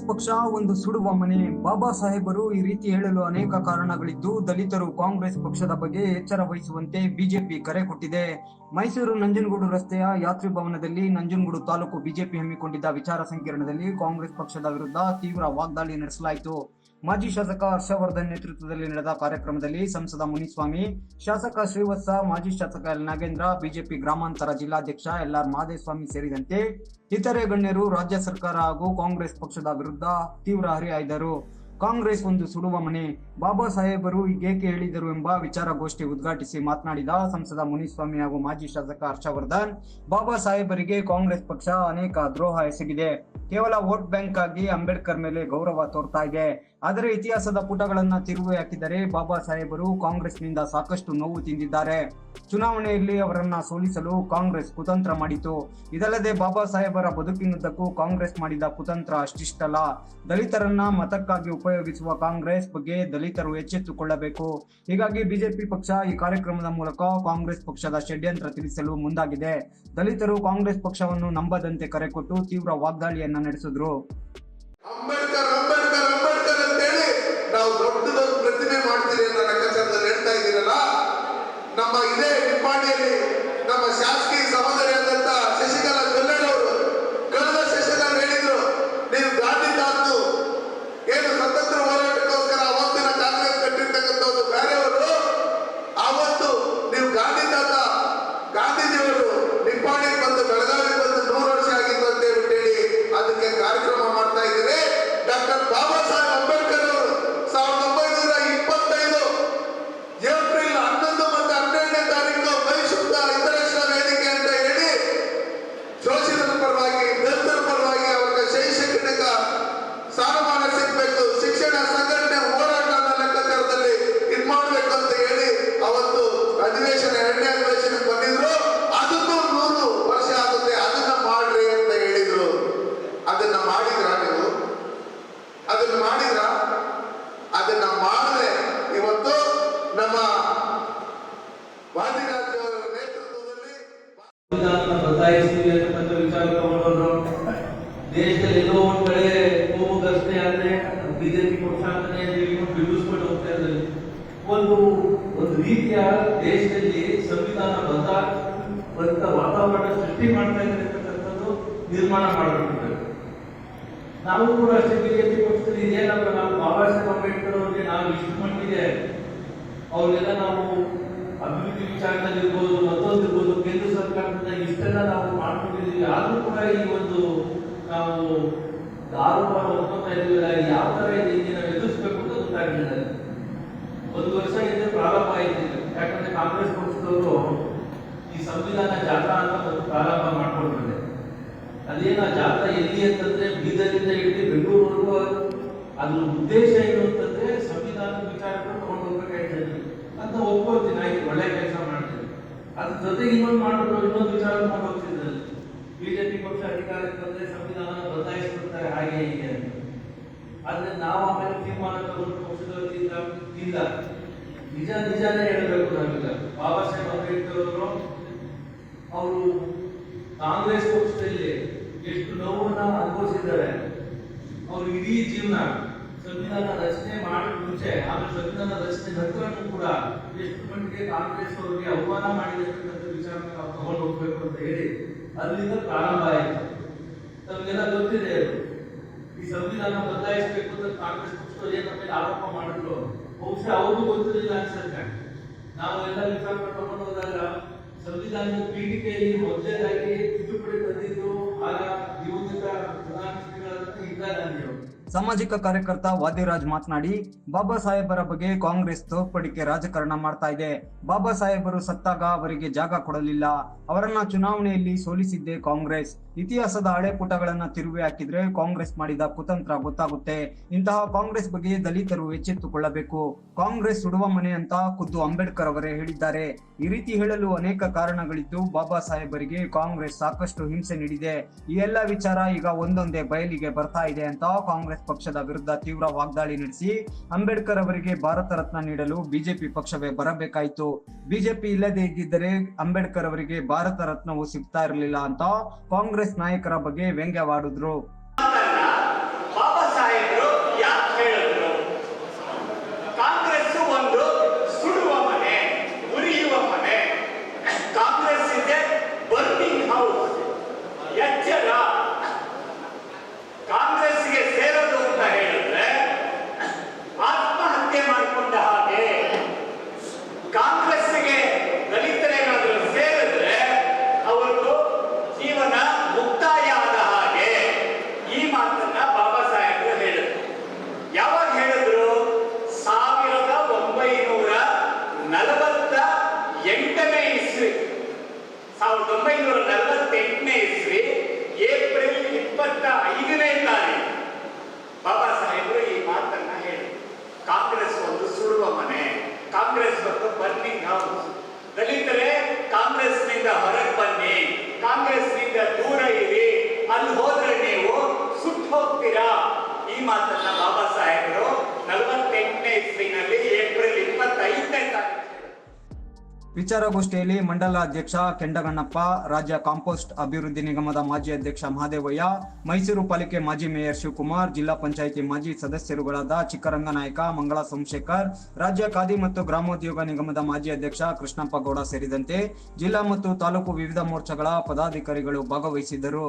ಕಾಂಗ್ರೆಸ್ ಪಕ್ಷ ಒಂದು ಸುಡುವ ಮನೆ. ಬಾಬಾ ಸಾಹೇಬರು ಈ ರೀತಿ ಹೇಳಲು ಅನೇಕ ಕಾರಣಗಳಿದ್ದು, ದಲಿತರು ಕಾಂಗ್ರೆಸ್ ಪಕ್ಷದ ಬಗ್ಗೆ ಎಚ್ಚರ ವಹಿಸುವಂತೆ ಬಿಜೆಪಿ ಕರೆ ಕೊಟ್ಟಿದೆ. ಮೈಸೂರು ನಂಜನಗೂಡು ರಸ್ತೆಯ ಯಾತ್ರಿ ಭವನದಲ್ಲಿ ನಂಜನಗೂಡು ತಾಲೂಕು ಬಿಜೆಪಿ ಹಮ್ಮಿಕೊಂಡಿದ್ದ ವಿಚಾರ ಸಂಕಿರಣದಲ್ಲಿ ಕಾಂಗ್ರೆಸ್ ಪಕ್ಷದ ವಿರುದ್ಧ ತೀವ್ರ ವಾಗ್ದಾಳಿ ನಡೆಸಲಾಯಿತು. ಮಾಜಿ ಶಾಸಕ ಹರ್ಷವರ್ಧನ್ ನೇತೃತ್ವದಲ್ಲಿ ನಡೆದ ಕಾರ್ಯಕ್ರಮದಲ್ಲಿ ಸಂಸದ ಮುನಿಸ್ವಾಮಿ, ಶಾಸಕ ಶ್ರೀವತ್ಸ, ಮಾಜಿ ಶಾಸಕ ಎಲ್ ನಾಗೇಂದ್ರ, ಬಿಜೆಪಿ ಗ್ರಾಮಾಂತರ ಜಿಲ್ಲಾಧ್ಯಕ್ಷ ಎಲ್ ಆರ್ ಮಾದೇಸ್ವಾಮಿ ಸೇರಿದಂತೆ ಇತರೆ ಗಣ್ಯರು ರಾಜ್ಯ ಸರ್ಕಾರ ಹಾಗೂ ಕಾಂಗ್ರೆಸ್ ಪಕ್ಷದ ವಿರುದ್ಧ ತೀವ್ರ ಹರಿಹಾಯ್ದರು. ಕಾಂಗ್ರೆಸ್ ಒಂದು ಸುಡುವ ಮನೆ. ಬಾಬಾ ಸಾಹೇಬರು ಏಕೆ ಹೇಳಿದರು ಎಂಬ ವಿಚಾರಗೋಷ್ಠಿ ಉದ್ಘಾಟಿಸಿ ಮಾತನಾಡಿದ ಸಂಸದ ಮುನಿಸ್ವಾಮಿ ಹಾಗೂ ಮಾಜಿ ಶಾಸಕ ಹರ್ಷವರ್ಧನ್, ಬಾಬಾ ಸಾಹೇಬರಿಗೆ ಕಾಂಗ್ರೆಸ್ ಪಕ್ಷ ಅನೇಕ ದ್ರೋಹ ಎಸಗಿದೆ. ಕೇವಲ ವೋಟ್ ಬ್ಯಾಂಕ್ ಆಗಿ ಅಂಬೇಡ್ಕರ್ ಮೇಲೆ ಗೌರವ ತೋರ್ತಾ ಇದೆ. ಆದರೆ ಇತಿಹಾಸದ ಪುಟಗಳನ್ನ ತಿರುವಿ ಹಾಕಿದರೆ ಬಾಬಾ ಸಾಹೇಬರು ಕಾಂಗ್ರೆಸ್ನಿಂದ ಸಾಕಷ್ಟು ನೋವು ತಿಂದಿದ್ದಾರೆ. ಚುನಾವಣೆಯಲ್ಲಿ ಅವರನ್ನ ಸೋಲಿಸಲು ಕಾಂಗ್ರೆಸ್ ಕುತಂತ್ರ ಮಾಡಿತು. ಇದಲ್ಲದೆ ಬಾಬಾ ಸಾಹೇಬರ ಬದುಕಿನುದ್ದಕ್ಕೂ ಕಾಂಗ್ರೆಸ್ ಮಾಡಿದ ಕುತಂತ್ರ ಅಷ್ಟಿಷ್ಟಲ್ಲ. ದಲಿತರನ್ನ ಮತಕ್ಕಾಗಿ ಉಪಯೋಗಿಸುವ ಕಾಂಗ್ರೆಸ್ ಬಗ್ಗೆ ದಲಿತರು ಎಚ್ಚೆತ್ತುಕೊಳ್ಳಬೇಕು. ಹೀಗಾಗಿ ಬಿಜೆಪಿ ಪಕ್ಷ ಈ ಕಾರ್ಯಕ್ರಮದ ಮೂಲಕ ಕಾಂಗ್ರೆಸ್ ಪಕ್ಷದ ಷಡ್ಯಂತ್ರ ತಿಳಿಸಲು ಮುಂದಾಗಿದೆ. ದಲಿತರು ಕಾಂಗ್ರೆಸ್ ಪಕ್ಷವನ್ನು ನಂಬದಂತೆ ಕರೆ ಕೊಟ್ಟು ತೀವ್ರ ವಾಗ್ದಾಳಿಯನ್ನ ನಡೆಸಿದ್ರು. ನಮ್ಮ ಇದೇ ನಿಪ್ಪಾಣಿಯಲ್ಲಿ ನಮ್ಮ ಶಾಸಕಿ ಶಶಿಕಲಾ ತಗೊಂಡವರು ದೇಶದಲ್ಲಿ ಎಲ್ಲೋ ಒಂದ್ ಕಡೆ ಕೋಮು ಘರ್ಷಣೆ ಆದ್ರೆ ಬಿಜೆಪಿ ಪಕ್ಷ ಅಂತಾನೆ ಹೇಳ್ಕೊಂಡು ಬಿಡಿಸ್ಕೊಂಡು ಹೋಗ್ತಾ ಇದ್ದಾರೆ ಒಂದು ಒಂದು ರೀತಿಯ ದೇಶದಲ್ಲಿ ಸಂವಿಧಾನ ಬದ್ಧ ಬದ್ಧ ವಾತಾವರಣ ಸೃಷ್ಟಿ ಮಾಡ್ತಾ ಇದ್ದಾರೆ ಅಂತಕ್ಕಂಥದ್ದು ನಿರ್ಮಾಣ ಮಾಡಬೇಕಿದ್ದಾರೆ ನಾವು ಕೂಡ ಅಷ್ಟೇ ಬಿಜೆಪಿ ಪಕ್ಷದಲ್ಲಿ ಇದೇನಪ್ಪ ನಾವು ಬಾಬಾ ಸಾಹೇಬ್ ಅಂಬೇಡ್ಕರ್ ಅವರಿಗೆ ನಾವು ಇಷ್ಟು ಮಟ್ಟಿಗೆ ಅವ್ರಿಗೆಲ್ಲ ನಾವು ಅಭಿವೃದ್ಧಿ ವಿಚಾರದಲ್ಲಿ ಇರ್ಬೋದು ಮತ್ತೊಂದು ಇರ್ಬೋದು ಕೇಂದ್ರ ಸರ್ಕಾರದಿಂದ ಇಷ್ಟೆಲ್ಲ ನಾವು ಮಾಡ್ಕೊಂಡಿದ್ದೀವಿ. ಆದರೂ ಕೂಡ ಈ ಒಂದು, ನಾವು ಆರೋಪ ಒಪ್ಪಂದ ಇದೀವಲ್ಲ ಯಾವ ತರ ಇದಕ್ಕೆ ನಾವು ಎದುರಿಸ್ಬೇಕು ಅಂತ ಗೊತ್ತಾಗಲಿಲ್ಲ ಒಂದು ವರ್ಷ ಹಿಂದೆ ಪ್ರಾರಂಭ ಆಯ್ತು. ಯಾಕಂದ್ರೆ ಕಾಂಗ್ರೆಸ್ ಪಕ್ಷದವರು ಈ ಸಂವಿಧಾನ ಜಾಥಾ ಅಂತ ಒಂದು ಪ್ರಾರಂಭ ಅದೇನು ಆ ಜಾಥಾ ಎಲ್ಲಿ ಅಂತಂದ್ರೆ ಬೀದರ್ನಿಂದ ಹಿಡಿದು ಬೆಂಗಳೂರುವರೆಗೂ ಅದ್ರ ಉದ್ದೇಶ ಏನು ಅಂತಂದ್ರೆ ಸಂವಿಧಾನದ ವಿಚಾರಗಳು ತಗೊಂಡು ಹೋಗ್ಬೇಕಾಯ್ತದೆ. ಅಂತ ಒಪ್ಕೊಳ್ತೀನಿ ಅದ್ರ ಜೊತೆಗೆ ಇನ್ನೊಂದು ಮಾಡ್ಬಿಟ್ಟು ಇನ್ನೊಂದು ವಿಚಾರ ಮಾಡಿದ್ರೆ ಬಿಜೆಪಿ ಪಕ್ಷ ಅಧಿಕಾರಕ್ಕೆ ಬಂದ್ರೆ ಸಂವಿಧಾನ ಬದಲಾಯಿಸ್ಬಿಡ್ತಾರೆ ಹಾಗೆ ಹೀಗೆ ಅಂತ. ಆದ್ರೆ ನಾವು ಆಮೇಲೆ ತೀರ್ಮಾನ ಇಲ್ಲ. ನಿಜ, ನಿಜಾನೇ ಹೇಳಬೇಕು ನಾವೀಗ. ಬಾಬಾ ಸಾಹೇಬ್ ಅಂಬೇಡ್ಕರ್ ಅವರು ಅವರು ಕಾಂಗ್ರೆಸ್ ಪಕ್ಷದಲ್ಲಿ ಎಷ್ಟು ನೋವನ್ನ ಅನುಭವಿಸಿದ್ದಾರೆ. ಅವರು ಇಡೀ ಜೀವನ ಸಂವಿಧಾನ ರಚನೆ ಮಾಡಿ ಮುಂಚೆ ಹಾಗೂ ಸಂವಿಧಾನ ರಚನೆ ನಂತರನೂ ಕೂಡ ಎಷ್ಟು ಮಟ್ಟಿಗೆ ಕಾಂಗ್ರೆಸ್ ಅವರಿಗೆ ಅವಮಾನ ಮಾಡಿರ್ತಕ್ಕಂಥ ವಿಚಾರನ ನಾವು ತಗೊಂಡು ಹೋಗ್ಬೇಕು ಅಂತ ಹೇಳಿ ಅಲ್ಲಿಂದ ಪ್ರಾರಂಭ ಆಯಿತು. ತಮಗೆಲ್ಲ ಗೊತ್ತಿದೆ ಅದು. ಈ ಸಂವಿಧಾನ ಬದಲಾಯಿಸಬೇಕು ಅಂತ ಕಾಂಗ್ರೆಸ್ ಪಕ್ಷದವರು ಏನ ಮೇಲೆ ಆರೋಪ ಮಾಡಿದ್ರು? ಬಹುಶಃ ಅವರು ಗೊತ್ತಿರಲಿಲ್ಲ ಅನ್ಸುತ್ತೆ. ನಾವು ಎಲ್ಲ ವಿಚಾರ ತಗೊಂಡು ಹೋದಾಗ ಸಂವಿಧಾನದ ಪೀಠಿಕೆಯಲ್ಲಿ ಮೊದಲನೇದಾಗಿ ಸಾಮಾಜಿಕ ಕಾರ್ಯಕರ್ತ ವಾದಿರಾಜ್ ಮಾತನಾಡಿ, ಬಾಬಾ ಸಾಹೇಬರ ಬಗ್ಗೆ ಕಾಂಗ್ರೆಸ್ ತೋರ್ಪಡಿಕೆ ರಾಜಕಾರಣ ಮಾಡ್ತಾ ಇದೆ. ಬಾಬಾ ಸಾಹೇಬರು ಸತ್ತಾಗ ಅವರಿಗೆ ಜಾಗ ಕೊಡಲಿಲ್ಲ. ಅವರನ್ನ ಚುನಾವಣೆಯಲ್ಲಿ ಸೋಲಿಸಿದ್ದೆ ಕಾಂಗ್ರೆಸ್. ಇತಿಹಾಸದ ಹಳೆ ಪುಟಗಳನ್ನ ತಿರುವಿ ಹಾಕಿದ್ರೆ ಕಾಂಗ್ರೆಸ್ ಮಾಡಿದ ಕುತಂತ್ರ ಗೊತ್ತಾಗುತ್ತೆ. ಇಂತಹ ಕಾಂಗ್ರೆಸ್ ಬಗ್ಗೆ ದಲಿತರು ಎಚ್ಚೆತ್ತುಕೊಳ್ಳಬೇಕು. ಕಾಂಗ್ರೆಸ್ ಸುಡುವ ಮನೆ ಅಂತ ಖುದ್ದು ಅಂಬೇಡ್ಕರ್ ಅವರೇ ಹೇಳಿದ್ದಾರೆ. ಈ ರೀತಿ ಹೇಳಲು ಅನೇಕ ಕಾರಣಗಳಿದ್ದು ಬಾಬಾ ಸಾಹೇಬರಿಗೆ ಕಾಂಗ್ರೆಸ್ ಸಾಕಷ್ಟು ಹಿಂಸೆ ನೀಡಿದೆ. ಈ ಎಲ್ಲ ವಿಚಾರ ಈಗ ಒಂದೊಂದೇ ಬಯಲಿಗೆ ಬರ್ತಾ ಇದೆ ಅಂತ ಕಾಂಗ್ರೆಸ್ ಪಕ್ಷದ ವಿರುದ್ಧ ತೀವ್ರ ವಾಗ್ದಾಳಿ ನಡೆಸಿ ಅಂಬೇಡ್ಕರ್ ಅವರಿಗೆ ಭಾರತ ರತ್ನ ನೀಡಲು ಬಿಜೆಪಿ ಪಕ್ಷವೇ ಬರಬೇಕಾಯಿತು. ಬಿಜೆಪಿ ಇಲ್ಲದೆ ಇದ್ದಿದ್ದರೆ ಅಂಬೇಡ್ಕರ್ ಅವರಿಗೆ ಭಾರತ ರತ್ನವು ಸಿಗ್ತಾ ಇರಲಿಲ್ಲ ಅಂತ ಕಾಂಗ್ರೆಸ್ ನಾಯಕರ ಬಗ್ಗೆ ವ್ಯಂಗ್ಯವಾಡಿದ್ರು. ಸಾವಿರದ ಒಂಬೈನೂರ ನಲವತ್ತೆಂಟನೇ ಇಸ್ವಿ ಏಪ್ರಿಲ್ ಇಪ್ಪತ್ತ ಐದನೇ ತಾರೀಕು ಬಾಬಾ ಸಾಹೇಬರು ಈ ಮಾತನ್ನ ಹೇಳಿ ಕಾಂಗ್ರೆಸ್ ಒಂದು ಸುಡುವ ಮನೆ ಕಾಂಗ್ರೆಸ್ ಒಂದು ಬರ್ನಿಂಗ್ ಹೌಸ್ ದಲಿತರೇ ಕಾಂಗ್ರೆಸ್ನಿಂದ ಹೊರಗೆ ಬನ್ನಿ ಕಾಂಗ್ರೆಸ್ನಿಂದ ದೂರ ಇರಿ ಅಲ್ಲಿ ಹೋದ್ರೆ ನೀವು ಸುಟ್ಟು ಹೋಗ್ತೀರಾ ಈ ಮಾತನ್ನ ಬಾಬಾ ಸಾಹೇಬರು ನಲವತ್ತೆಂಟನೇ ಇಸ್ವಿನಲ್ಲಿ ಏಪ್ರಿಲ್ ಇಪ್ಪತ್ತೈದನೇ ತಾರೀಕು ವಿಚಾರಗೋಷ್ಠಿಯಲ್ಲಿ ಮಂಡಲ ಅಧ್ಯಕ್ಷ ಕೆಂಡಗಣ್ಣಪ್ಪ, ರಾಜ್ಯ ಕಾಂಪೋಸ್ಟ್ ಅಭಿವೃದ್ಧಿ ನಿಗಮದ ಮಾಜಿ ಅಧ್ಯಕ್ಷ ಮಹಾದೇವಯ್ಯ, ಮೈಸೂರು ಪಾಲಿಕೆ ಮಾಜಿ ಮೇಯರ್ ಶಿವಕುಮಾರ್, ಜಿಲ್ಲಾ ಪಂಚಾಯಿತಿ ಮಾಜಿ ಸದಸ್ಯರುಗಳಾದ ಚಿಕ್ಕರಂಗನಾಯಕ ಮಂಗಳ ಸೋಮಶೇಖರ್, ರಾಜ್ಯ ಖಾದಿ ಮತ್ತು ಗ್ರಾಮೋದ್ಯೋಗ ನಿಗಮದ ಮಾಜಿ ಅಧ್ಯಕ್ಷ ಕೃಷ್ಣಪ್ಪ ಗೌಡ ಸೇರಿದಂತೆ ಜಿಲ್ಲಾ ಮತ್ತು ತಾಲೂಕು ವಿವಿಧ ಮೋರ್ಚಾಗಳ ಪದಾಧಿಕಾರಿಗಳು ಭಾಗವಹಿಸಿದ್ದರು.